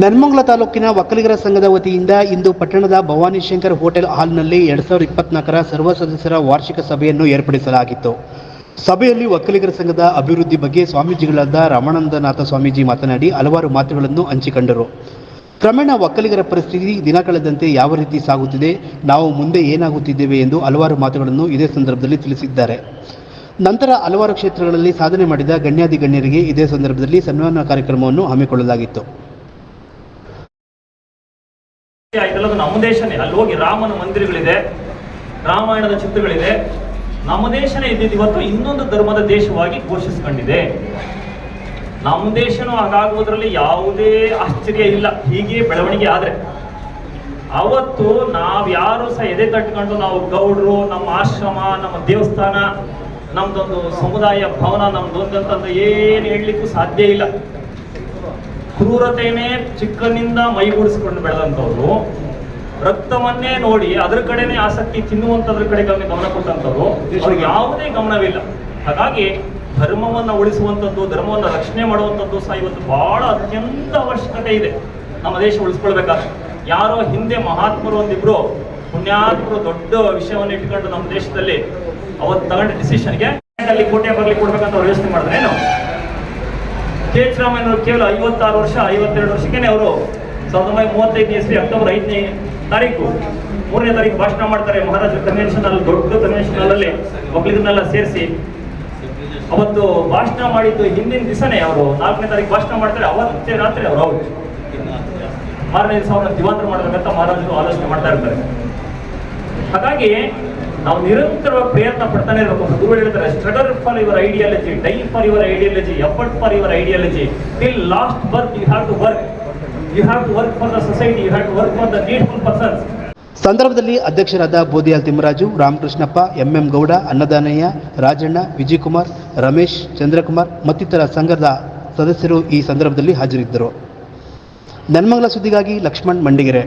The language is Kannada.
ನೆನ್ಮಂಗಲ ತಾಲೂಕಿನ ಒಕ್ಕಲಿಗರ ಸಂಘದ ವತಿಯಿಂದ ಇಂದು ಪಟ್ಟಣದ ಭವಾನಿ ಶಂಕರ್ ಹೋಟೆಲ್ ಹಾಲ್ನಲ್ಲಿ ಎರಡ್ ಸಾವಿರದ ಇಪ್ಪತ್ನಾಲ್ಕರ ಸರ್ವ ಸದಸ್ಯರ ವಾರ್ಷಿಕ ಸಭೆಯನ್ನು ಏರ್ಪಡಿಸಲಾಗಿತ್ತು. ಸಭೆಯಲ್ಲಿ ಒಕ್ಕಲಿಗರ ಸಂಘದ ಅಭಿವೃದ್ಧಿ ಬಗ್ಗೆ ಸ್ವಾಮೀಜಿಗಳಾದ ರಮಾನಂದನಾಥ ಸ್ವಾಮೀಜಿ ಮಾತನಾಡಿ ಹಲವಾರು ಮಾತುಗಳನ್ನು ಹಂಚಿಕೊಂಡರು. ಕ್ರಮೇಣ ಒಕ್ಕಲಿಗರ ಪರಿಸ್ಥಿತಿ ದಿನ ಕಳೆದಂತೆ ಯಾವ ರೀತಿ ಸಾಗುತ್ತಿದೆ, ನಾವು ಮುಂದೆ ಏನಾಗುತ್ತಿದ್ದೇವೆ ಎಂದು ಹಲವಾರು ಮಾತುಗಳನ್ನು ಇದೇ ಸಂದರ್ಭದಲ್ಲಿ ತಿಳಿಸಿದ್ದಾರೆ. ನಂತರ ಹಲವಾರು ಕ್ಷೇತ್ರಗಳಲ್ಲಿ ಸಾಧನೆ ಮಾಡಿದ ಗಣ್ಯಾದಿ ಗಣ್ಯರಿಗೆ ಇದೇ ಸಂದರ್ಭದಲ್ಲಿ ಸನ್ಮಾನ ಕಾರ್ಯಕ್ರಮವನ್ನು ಹಮ್ಮಿಕೊಳ್ಳಲಾಗಿತ್ತು. ಇದೆಲ್ಲದು ನಮ್ಮ ದೇಶನೇ. ಅಲ್ಲಿ ಹೋಗಿ ರಾಮನ ಮಂದಿರಗಳಿದೆ, ರಾಮಾಯಣದ ಚಿತ್ರಗಳಿದೆ. ನಮ್ಮ ದೇಶನೇ ಇದ್ದಿದ್ದು ಇವತ್ತು ಇನ್ನೊಂದು ಧರ್ಮದ ದೇಶವಾಗಿ ಘೋಷಿಸ್ಕೊಂಡಿದೆ. ನಮ್ಮ ದೇಶನೂ ಹಾಗಾಗುವುದರಲ್ಲಿ ಯಾವುದೇ ಆಶ್ಚರ್ಯ ಇಲ್ಲ. ಹೀಗೆ ಬೆಳವಣಿಗೆ ಆದ್ರೆ ಅವತ್ತು ನಾವ್ ಯಾರು ಸಹ ಎದೆ ತಟ್ಕೊಂಡು ನಾವು ಗೌಡ್ರು, ನಮ್ಮ ಆಶ್ರಮ, ನಮ್ಮ ದೇವಸ್ಥಾನ, ನಮ್ದೊಂದು ಸಮುದಾಯ ಭವನ ನಮ್ದು ಅಂತಂದು ಏನು ಹೇಳಲಿಕ್ಕೂ ಸಾಧ್ಯ ಇಲ್ಲ. ಕ್ರೂರತೆಯೇ ಚಿಕ್ಕನಿಂದ ಮೈಗೂಡಿಸಿಕೊಂಡು ಬೆಳೆದಂಥವ್ರು, ರಕ್ತವನ್ನೇ ನೋಡಿ ಅದ್ರ ಕಡೆನೇ ಆಸಕ್ತಿ ತಿನ್ನುವಂಥದ್ರ ಕಡೆ ಗಮನ ಗಮನ ಕೊಟ್ಟಂಥವ್ರು, ಅವ್ರಿಗೆ ಯಾವುದೇ ಗಮನವಿಲ್ಲ. ಹಾಗಾಗಿ ಧರ್ಮವನ್ನ ಉಳಿಸುವಂಥದ್ದು, ಧರ್ಮವನ್ನ ರಕ್ಷಣೆ ಮಾಡುವಂಥದ್ದು ಸಹ ಇವತ್ತು ಬಹಳ ಅತ್ಯಂತ ಅವಶ್ಯಕತೆ ಇದೆ. ನಮ್ಮ ದೇಶ ಉಳಿಸ್ಕೊಳ್ಬೇಕಾದ್ರೆ. ಯಾರೋ ಹಿಂದೆ ಮಹಾತ್ಮರು ಒಂದಿಬ್ರು ಪುಣ್ಯಾತ್ಮರು ದೊಡ್ಡ ವಿಷಯವನ್ನು ಇಟ್ಕೊಂಡು ನಮ್ಮ ದೇಶದಲ್ಲಿ ಅವತ್ತು ತಗೊಂಡ ಡಿಸಿಷನ್ಗೆ ಕೋಟೆ ಬರ್ಲಿಕ್ಕೆ ಕೊಡ್ಬೇಕಂತ ಅವ್ರು ಯೋಚನೆ ಮಾಡಿದ್ರೇನು ಕೆ ಎಚ್ ರಾಮಯ್ಯನವರು ಕೇವಲ ಐವತ್ತಾರು ವರ್ಷ, ಐವತ್ತೆರಡು ವರ್ಷಕ್ಕೆ ಅವರು ಸಾವಿರದ ಒಂಬೈನೂರ ಮೂವತ್ತೈದನೇ ಇಸ್ವಿ ಅಕ್ಟೋಬರ್ ಐದನೇ ತಾರೀಕು, ಮೂರನೇ ತಾರೀಕು ಭಾಷಣ ಮಾಡ್ತಾರೆ ಮಹಾರಾಜ ಕನ್ವೆನ್ಷನ್ ಅಲ್ಲಿ ದೊಡ್ಡ ಕನ್ವೆನ್ಷನ್ ಅಲ್ಲಿ ಒಕ್ಕಲಿಗರನ್ನೆಲ್ಲ ಸೇರಿಸಿ. ಅವತ್ತು ಭಾಷಣ ಮಾಡಿದ್ದು ಹಿಂದಿನ ದಿವಸನೇ ಅವರು, ನಾಲ್ಕನೇ ತಾರೀಕು ಭಾಷಣ ಮಾಡ್ತಾರೆ, ಅವತ್ತೇ ರಾತ್ರಿ ಅವರು ಔಟ್ ಮಾರನೇ ದಿವಸ ಅವ್ರನ್ನ ದಿವಾಂತರ ಮಾಡಬೇಕಂತ ಮಹಾರಾಜರು ಆಲೋಚನೆ ಮಾಡ್ತಾ ಇರ್ತಾರೆ. ಹಾಗಾಗಿ ನಾವು ನಿರಂತರವಾಗಿ ಪ್ರಯತ್ನ ಪಡ್ತಾನೆ ಇರಬೇಕು ಗುರುಗಳು ಹೇಳ್ತಾರೆ struggle for your ideology die for your ideology effort for your ideology till last birth you have to work you have to work for the society you have to work for the needful persons ಸಂದರ್ಭದಲ್ಲಿ ಅಧ್ಯಕ್ಷರಾದ ಬೋಧಿಯಾಲ್ ತಿಮ್ಮರಾಜು, ರಾಮಕೃಷ್ಣಪ್ಪ, ಎಂಎಂ ಗೌಡ, ಅನ್ನದಾನಯ್ಯ, ರಾಜಣ್ಣ ವಿಜಯಕುಮಾರ್ ರಮೇಶ್, ಚಂದ್ರಕುಮಾರ್ ಮತ್ತಿತರ ಸಂಘದ ಸದಸ್ಯರು ಈ ಸಂದರ್ಭದಲ್ಲಿ ಹಾಜರಿದ್ದರು. ನನ್ಮಂಗಲ ಸುದ್ದಿಗಾಗಿ ಲಕ್ಷ್ಮಣ್ ಮಂಡಿಗೆರೆ.